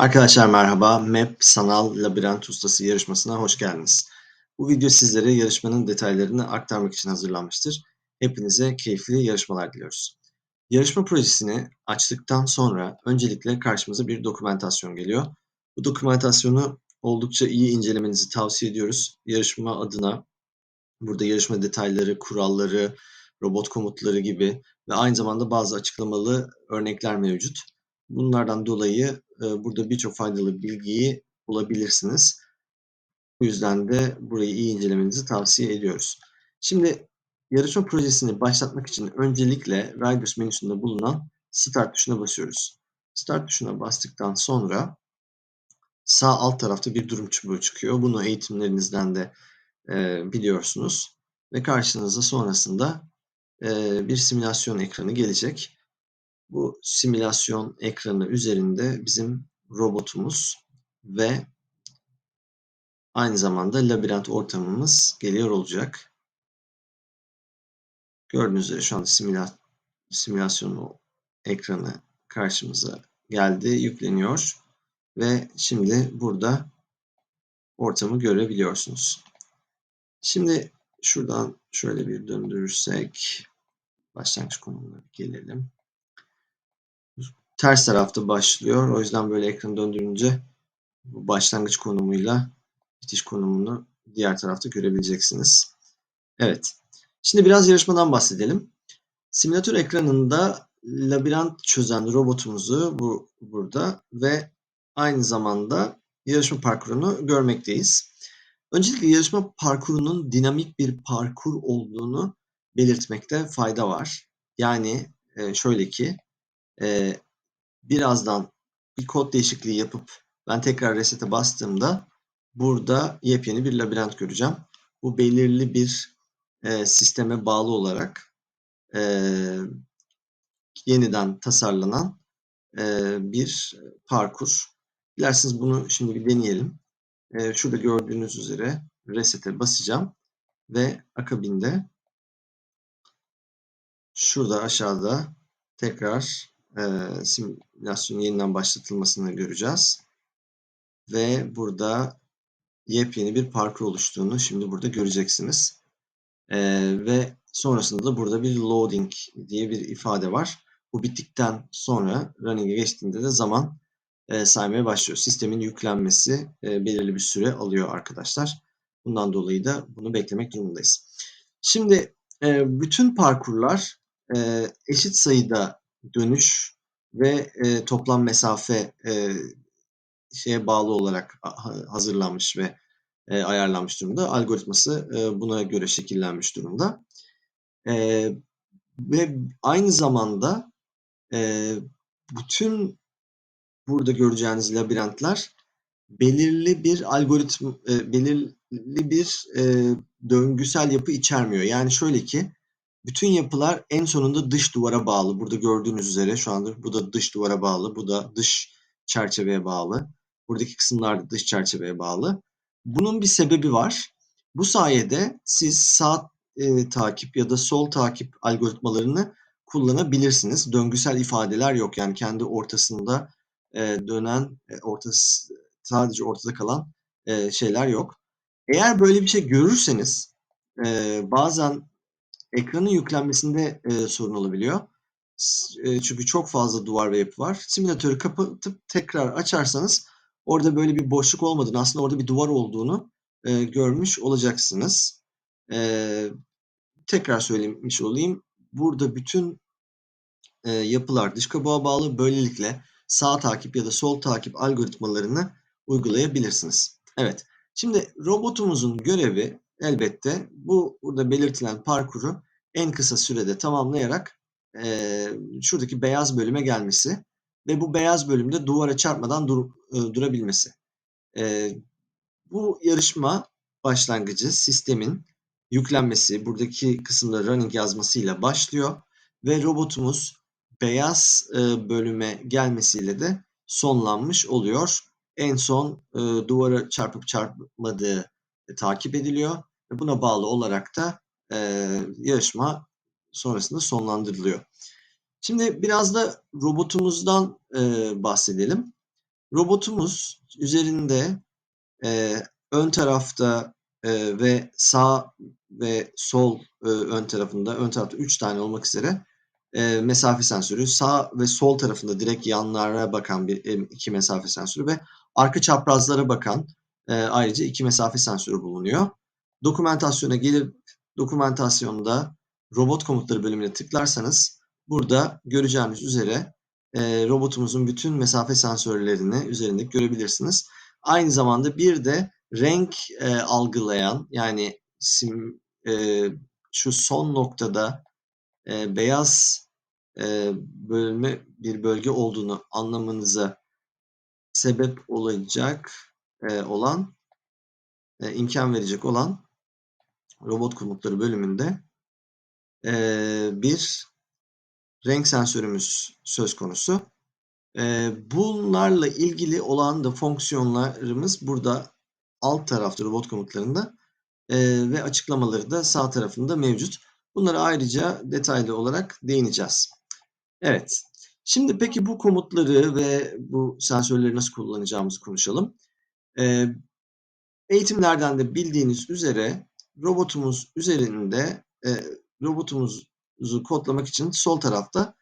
Arkadaşlar merhaba. MEP Sanal Labirent Ustası yarışmasına hoş geldiniz. Bu video sizlere yarışmanın detaylarını aktarmak için hazırlanmıştır. Hepinize keyifli yarışmalar diliyoruz. Yarışma projesini açtıktan sonra öncelikle karşımıza bir dokumentasyon geliyor. Bu dokumentasyonu oldukça iyi incelemenizi tavsiye ediyoruz. Yarışma adına burada yarışma detayları, kuralları, robot komutları gibi ve aynı zamanda bazı açıklamalı örnekler mevcut. Bunlardan dolayı burada birçok faydalı bilgiyi bulabilirsiniz. Bu yüzden de burayı iyi incelemenizi tavsiye ediyoruz. Şimdi yarışma projesini başlatmak için öncelikle Riders menüsünde bulunan Start tuşuna basıyoruz. Start tuşuna bastıktan sonra sağ alt tarafta bir durum çubuğu çıkıyor. Bunu eğitimlerinizden de e, biliyorsunuz. Ve karşınıza sonrasında e, bir simülasyon ekranı gelecek. Bu simülasyon ekranı üzerinde bizim robotumuz ve aynı zamanda labirent ortamımız geliyor olacak. Gördüğünüz üzere şu anda simüla simülasyon ekranı karşımıza geldi, yükleniyor ve şimdi burada ortamı görebiliyorsunuz. Şimdi şuradan şöyle bir döndürürsek başlangıç konumuna gelelim ters tarafta başlıyor. O yüzden böyle ekranı döndürünce başlangıç konumuyla bitiş konumunu diğer tarafta görebileceksiniz. Evet. Şimdi biraz yarışmadan bahsedelim. Simülatör ekranında labirent çözen robotumuzu bu burada ve aynı zamanda yarışma parkurunu görmekteyiz. Öncelikle yarışma parkurunun dinamik bir parkur olduğunu belirtmekte fayda var. Yani e, şöyle ki e, birazdan bir kod değişikliği yapıp ben tekrar reset'e bastığımda burada yepyeni bir labirent göreceğim. Bu belirli bir e, sisteme bağlı olarak e, yeniden tasarlanan e, bir parkur. Dilerseniz bunu şimdi bir deneyelim. E, şurada gördüğünüz üzere reset'e basacağım ve akabinde şurada aşağıda tekrar e, simülasyonun yeniden başlatılmasını göreceğiz. Ve burada yepyeni bir parkur oluştuğunu şimdi burada göreceksiniz. E, ve sonrasında da burada bir loading diye bir ifade var. Bu bittikten sonra running'e geçtiğinde de zaman e, saymaya başlıyor. Sistemin yüklenmesi e, belirli bir süre alıyor arkadaşlar. Bundan dolayı da bunu beklemek durumundayız. Şimdi e, bütün parkurlar e, eşit sayıda dönüş ve e, toplam mesafe e, şeye bağlı olarak hazırlanmış ve e, ayarlanmış durumda. Algoritması e, buna göre şekillenmiş durumda. E, ve aynı zamanda e, bütün burada göreceğiniz labirentler belirli bir algoritm, e, belirli bir e, döngüsel yapı içermiyor. Yani şöyle ki bütün yapılar en sonunda dış duvara bağlı. Burada gördüğünüz üzere şu anda bu da dış duvara bağlı. Bu da dış çerçeveye bağlı. Buradaki kısımlar da dış çerçeveye bağlı. Bunun bir sebebi var. Bu sayede siz sağ e, takip ya da sol takip algoritmalarını kullanabilirsiniz. Döngüsel ifadeler yok. Yani kendi ortasında e, dönen, e, ortası, sadece ortada kalan e, şeyler yok. Eğer böyle bir şey görürseniz e, bazen ekranın yüklenmesinde e, sorun olabiliyor. E, çünkü çok fazla duvar ve yapı var. Simülatörü kapatıp tekrar açarsanız orada böyle bir boşluk olmadığını, aslında orada bir duvar olduğunu e, görmüş olacaksınız. E, tekrar söylemiş olayım. Burada bütün e, yapılar dış kabuğa bağlı. Böylelikle sağ takip ya da sol takip algoritmalarını uygulayabilirsiniz. Evet. Şimdi robotumuzun görevi elbette bu burada belirtilen parkuru en kısa sürede tamamlayarak e, şuradaki beyaz bölüme gelmesi ve bu beyaz bölümde duvara çarpmadan dur, e, durabilmesi. E, bu yarışma başlangıcı sistemin yüklenmesi, buradaki kısımda running yazmasıyla başlıyor ve robotumuz beyaz e, bölüme gelmesiyle de sonlanmış oluyor. En son e, duvara çarpıp çarpmadığı e, takip ediliyor buna bağlı olarak da e, yarışma sonrasında sonlandırılıyor. Şimdi biraz da robotumuzdan e, bahsedelim. robotumuz üzerinde e, ön tarafta e, ve sağ ve sol e, ön tarafında, ön tarafta 3 tane olmak üzere e, mesafe sensörü, sağ ve sol tarafında direkt yanlara bakan bir iki mesafe sensörü ve arka çaprazlara bakan e, ayrıca iki mesafe sensörü bulunuyor. Dokumentasyona gelip dokumentasyonda robot komutları bölümüne tıklarsanız burada göreceğiniz üzere e, robotumuzun bütün mesafe sensörlerini üzerinde görebilirsiniz. Aynı zamanda bir de renk e, algılayan yani sim, e, şu son noktada e, beyaz e, bölme bir bölge olduğunu anlamanıza sebep olacak e, olan e, imkan verecek olan robot komutları bölümünde e, bir renk sensörümüz söz konusu. E, bunlarla ilgili olan da fonksiyonlarımız burada alt tarafta robot komutlarında e, ve açıklamaları da sağ tarafında mevcut. Bunlara ayrıca detaylı olarak değineceğiz. Evet. Şimdi peki bu komutları ve bu sensörleri nasıl kullanacağımızı konuşalım. E, eğitimlerden de bildiğiniz üzere robotumuz üzerinde e, robotumuzu kodlamak için sol tarafta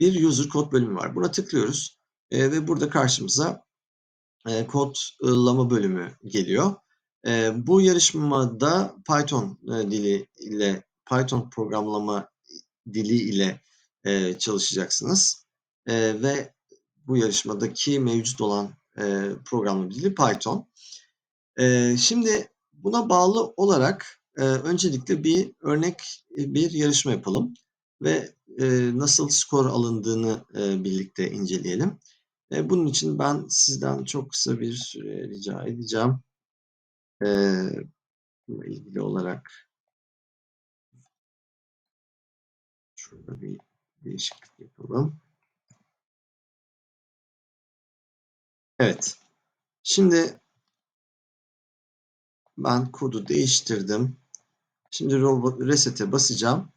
bir user kod bölümü var. Buna tıklıyoruz e, ve burada karşımıza e, kodlama bölümü geliyor. E, bu yarışmada Python e, dili ile Python programlama dili ile e, çalışacaksınız e, ve bu yarışmadaki mevcut olan e, programlama dili Python. E, şimdi buna bağlı olarak e, öncelikle bir örnek bir yarışma yapalım ve e, nasıl skor alındığını e, birlikte inceleyelim. E, bunun için ben sizden çok kısa bir süre rica edeceğim. E, ilgili olarak şurada bir değişiklik yapalım. Evet. Şimdi ben kodu değiştirdim. Şimdi reset'e basacağım.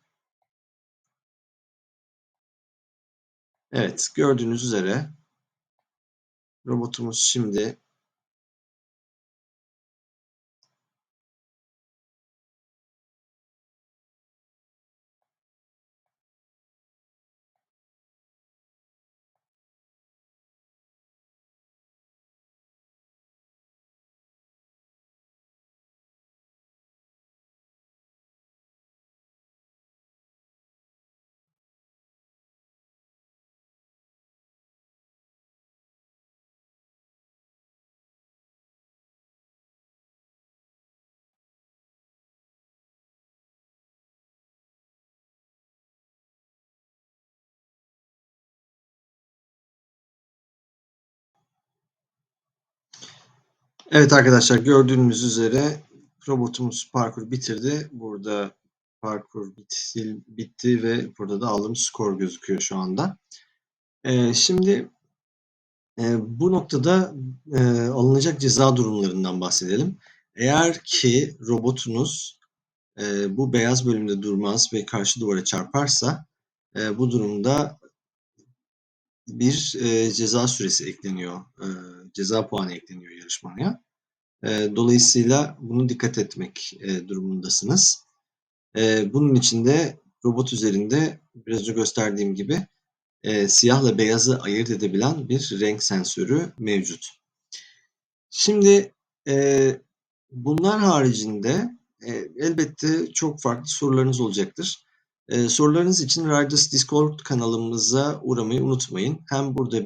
Evet, gördüğünüz üzere robotumuz şimdi Evet arkadaşlar gördüğünüz üzere robotumuz parkur bitirdi. Burada parkur bitti, bitti ve burada da aldığımız skor gözüküyor şu anda. Ee, şimdi e, bu noktada e, alınacak ceza durumlarından bahsedelim. Eğer ki robotunuz e, bu beyaz bölümde durmaz ve karşı duvara çarparsa e, bu durumda bir e, ceza süresi ekleniyor. E, ceza puanı ekleniyor yarışmaya. E, dolayısıyla bunu dikkat etmek e, durumundasınız. E, bunun için de robot üzerinde biraz önce gösterdiğim gibi e, siyahla beyazı ayırt edebilen bir renk sensörü mevcut. Şimdi e, bunlar haricinde elbette çok farklı sorularınız olacaktır. E, sorularınız için Riders Discord kanalımıza uğramayı unutmayın. Hem burada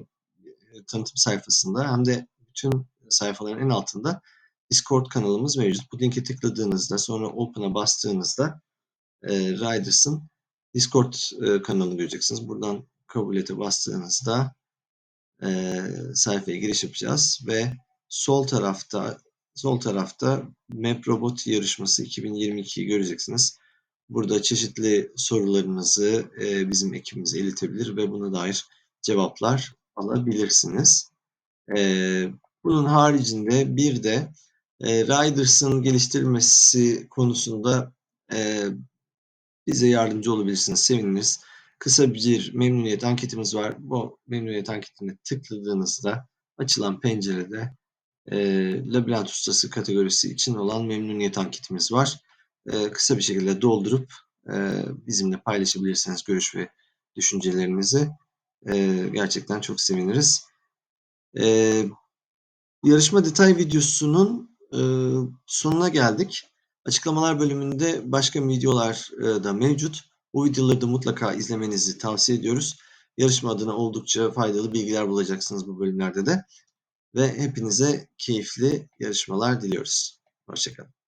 tanıtım sayfasında hem de bütün sayfaların en altında Discord kanalımız mevcut. Bu linke tıkladığınızda sonra Open'a bastığınızda e, Riders'ın Discord e, kanalını göreceksiniz. Buradan kabul ete bastığınızda e, sayfaya giriş yapacağız ve sol tarafta sol tarafta Map Robot yarışması 2022'yi göreceksiniz. Burada çeşitli sorularınızı e, bizim ekibimize iletebilir ve buna dair cevaplar alabilirsiniz. E, bunun haricinde bir de e, Riders'ın geliştirilmesi konusunda e, bize yardımcı olabilirsiniz. Seviniriz. Kısa bir memnuniyet anketimiz var. Bu memnuniyet anketine tıkladığınızda açılan pencerede e, labirent ustası kategorisi için olan memnuniyet anketimiz var. E, kısa bir şekilde doldurup e, bizimle paylaşabilirseniz görüş ve düşüncelerinizi e, gerçekten çok seviniriz. E, yarışma detay videosunun e, sonuna geldik. Açıklamalar bölümünde başka videolar e, da mevcut. Bu videoları da mutlaka izlemenizi tavsiye ediyoruz. Yarışma adına oldukça faydalı bilgiler bulacaksınız bu bölümlerde de. Ve hepinize keyifli yarışmalar diliyoruz. Hoşçakalın.